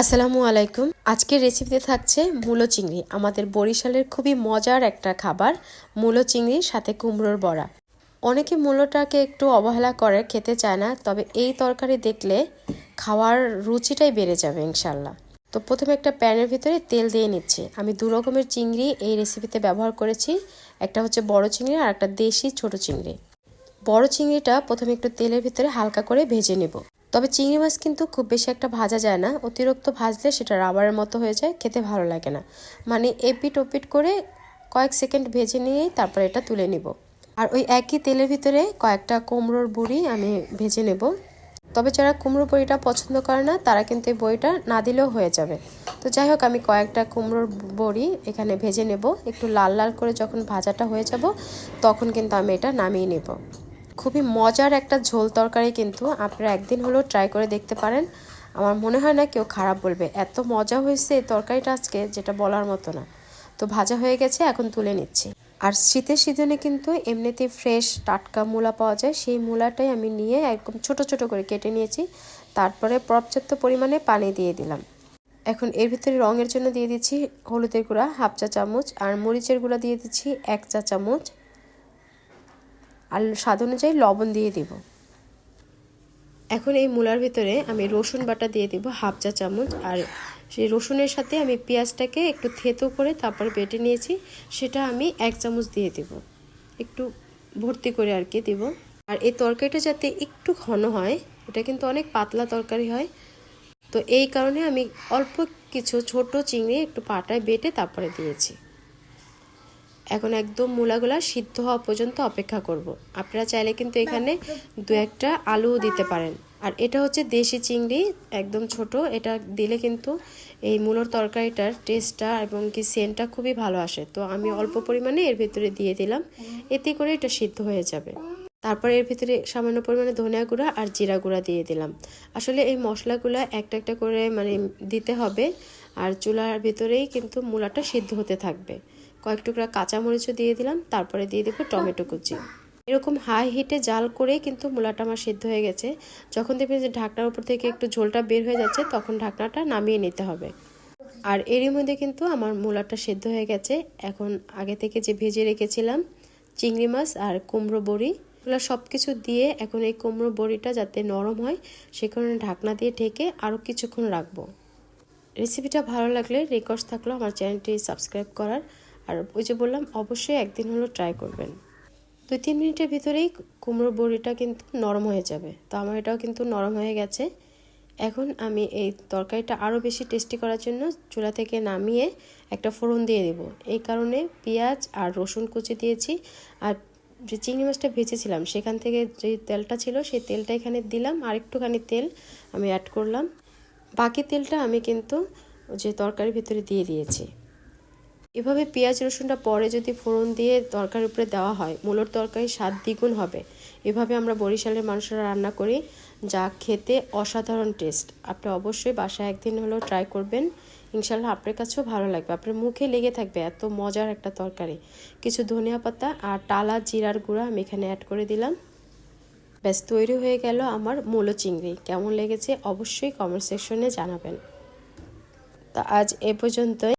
আসসালামু আলাইকুম। আজকের রেসিপিতে থাকছে মূলো চিংড়ি। আমাদের বরিশালের খুবই মজার একটা খাবার, মূলো চিংড়ির সাথে কুমড়োর বড়া। অনেকে মূলোটাকে একটু অবহেলা করে, খেতে চায় না, তবে এই তরকারি দেখলে খাওয়ার রুচিটাই বেড়ে যাবে ইনশাল্লাহ তো প্রথমে একটা প্যানের ভিতরে তেল দিয়ে নিচ্ছি। আমি দু রকমের চিংড়ি এই রেসিপিতে ব্যবহার করেছি। একটা হচ্ছে বড় চিংড়ি আর একটা দেশি ছোট চিংড়ি। বড় চিংড়িটা প্রথমে একটু তেলের ভিতরে হালকা করে ভেজে নেব। তবে চিংড়ি মাছ কিন্তু খুব বেশি একটা ভাজা যায় না। অতিরিক্ত ভাজলে সেটা রাবারের মতো হয়ে যায়, খেতে ভালো লাগে না। মানে এপিট ওপিট করে কয়েক সেকেন্ড ভেজে নিয়েই তারপর এটা তুলে নিব। আর ওই একই তেলের ভিতরে কয়েকটা কুমড়োর বুড়ি আমি ভেজে নেব। তবে যারা কুমড়ো বড়িটা পছন্দ করে না, তারা কিন্তু এই বড়িটা না দিলেও হয়ে যাবে। তো যাই হোক, আমি কয়েকটা কুমড়োর বড়ি এখানে ভেজে নেব। একটু লাল লাল করে যখন ভাজাটা হয়ে যাব, তখন কিন্তু আমি এটা নামিয়ে নেব। খুবই মজার একটা ঝোল তরকারি কিন্তু আপনারা একদিন হলেও ট্রাই করে দেখতে পারেন। আমার মনে হয় না কেউ খারাপ বলবে। এত মজা হয়েছে এই তরকারিটা আজকে যেটা বলার মতো না। তো ভাজা হয়ে গেছে, এখন তুলে নিচ্ছি। আর শীতের সিজনে কিন্তু এমনিতে ফ্রেশ টাটকা মূলা পাওয়া যায়। সেই মূলাটাই আমি নিয়ে একদম ছোট ছোট করে কেটে নিয়েছি। তারপরে পর্যাপ্ত পরিমাণে পানি দিয়ে দিলাম। এখন এর ভিতরে রঙের জন্য দিয়ে দিচ্ছি হলুদের গুঁড়া, হাফ চা চামচ, আর মরিচের গুঁড়া দিয়ে দিচ্ছি এক চা চামচ। আর স্বাদ অনুযায়ী লবণ দিয়ে দিব। এখন এই মূলার ভিতরে আমি রসুন বাটা দিয়ে দিব, হাফ চা চামচ। আর সেই রসুনের সাথে আমি পেঁয়াজটাকে একটু থেতো করে তারপর বেটে নিয়েছি, সেটা আমি এক চামচ দিয়ে দেব। একটু ভর্তি করে আর কি দেব। আর এই তরকারিটা যাতে একটু ঘন হয়, এটা কিন্তু অনেক পাতলা তরকারি হয়। তো এই কারণে আমি অল্প কিছু ছোট চিংড়ি একটু পাটায় বেটে তারপরে দিয়েছি। এখন একদম মূলাগুলা সিদ্ধ হওয়া পর্যন্ত অপেক্ষা করব। আপনারা চাইলে কিন্তু এখানে দু একটা আলুও দিতে পারেন। আর এটা হচ্ছে দেশি চিংড়ি, একদম ছোট। এটা দিলে কিন্তু এই মূলোর তরকারিটার টেস্টটা এবং কি সেন্টটা খুবই ভালো আসে। তো আমি অল্প পরিমাণে এর ভিতরে দিয়ে দিলাম। এতে করে এটা সিদ্ধ হয়ে যাবে। তারপর এর ভিতরে সামান্য পরিমাণে ধনিয়া গুঁড়া আর জিরা গুঁড়া দিয়ে দিলাম। আসলে এই মশলাগুলো একটা একটা করে মানে দিতে হবে। আর চুলার ভিতরেই কিন্তু মূলাটা সিদ্ধ হতে থাকবে। কয়েক টুকরা কাঁচামরিচও দিয়ে দিলাম, তারপরে দিয়ে দেবো টমেটো কুচি। এরকম হাই হিটে জাল করে কিন্তু মূলাটা আমার সিদ্ধ হয়ে গেছে। যখন দেখবেন যে ঢাকনার উপর থেকে একটু ঝোলটা বের হয়ে যাচ্ছে, তখন ঢাকনাটা নামিয়ে নিতে হবে। আর এরই মধ্যে কিন্তু আমার মূলাটা সেদ্ধ হয়ে গেছে। এখন আগে থেকে যে ভেজে রেখেছিলাম, চিংড়ি মাছ আর কুমড়ো বড়ি, এগুলো সব কিছু দিয়ে এখন এই কুমড়ো বড়িটা যাতে নরম হয়, সে কারণে ঢাকনা দিয়ে ঢেকে আরও কিছুক্ষণ রাখব। রেসিপিটা ভালো লাগলে রিকোয়েস্ট থাকল আমার চ্যানেলটি সাবস্ক্রাইব করার আর ওই যে বললাম, অবশ্যই একদিন হলো ট্রাই করবেন। দুই তিন মিনিটের ভিতরেই কুমড়োর বড়িটা কিন্তু নরম হয়ে যাবে। তো আমার এটাও কিন্তু নরম হয়ে গেছে। এখন আমি এই তরকারিটা আরও বেশি টেস্টি করার জন্য চুলা থেকে নামিয়ে একটা ফোড়ন দিয়ে দেব। এই কারণে পেঁয়াজ আর রসুন কুচি দিয়েছি। আর যে চিংড়ি মাছটা ভেজেছিলাম, সেখান থেকে যে তেলটা ছিল, সেই তেলটা এখানে দিলাম। আর একটুখানি তেল আমি অ্যাড করলাম। বাকি তেলটা আমি কিন্তু যে তরকারির ভিতরে দিয়ে দিয়েছি। এভাবে পেঁয়াজ, রসুনটা পরে যদি ফোড়ন দিয়ে তরকারির উপরে দেওয়া হয়, মূলোর তরকারি স্বাদ দ্বিগুণ হবে। এভাবে আমরা বরিশালের মানুষরা রান্না করি, যা খেতে অসাধারণ টেস্ট। আপনি অবশ্যই বাসায় একদিন হলেও ট্রাই করবেন। ইনশাল্লাহ আপনার কাছেও ভালো লাগবে। আপনার মুখে লেগে থাকবে এত মজার একটা তরকারি। কিছু ধনিয়া পাতা আর টালা জিরার গুঁড়া আমি এখানে অ্যাড করে দিলাম। ব্যাস, তৈরি হয়ে গেল আমার মূলো চিংড়ি। কেমন লেগেছে অবশ্যই কমেন্ট সেকশনে জানাবেন। তা আজ এ পর্যন্তই।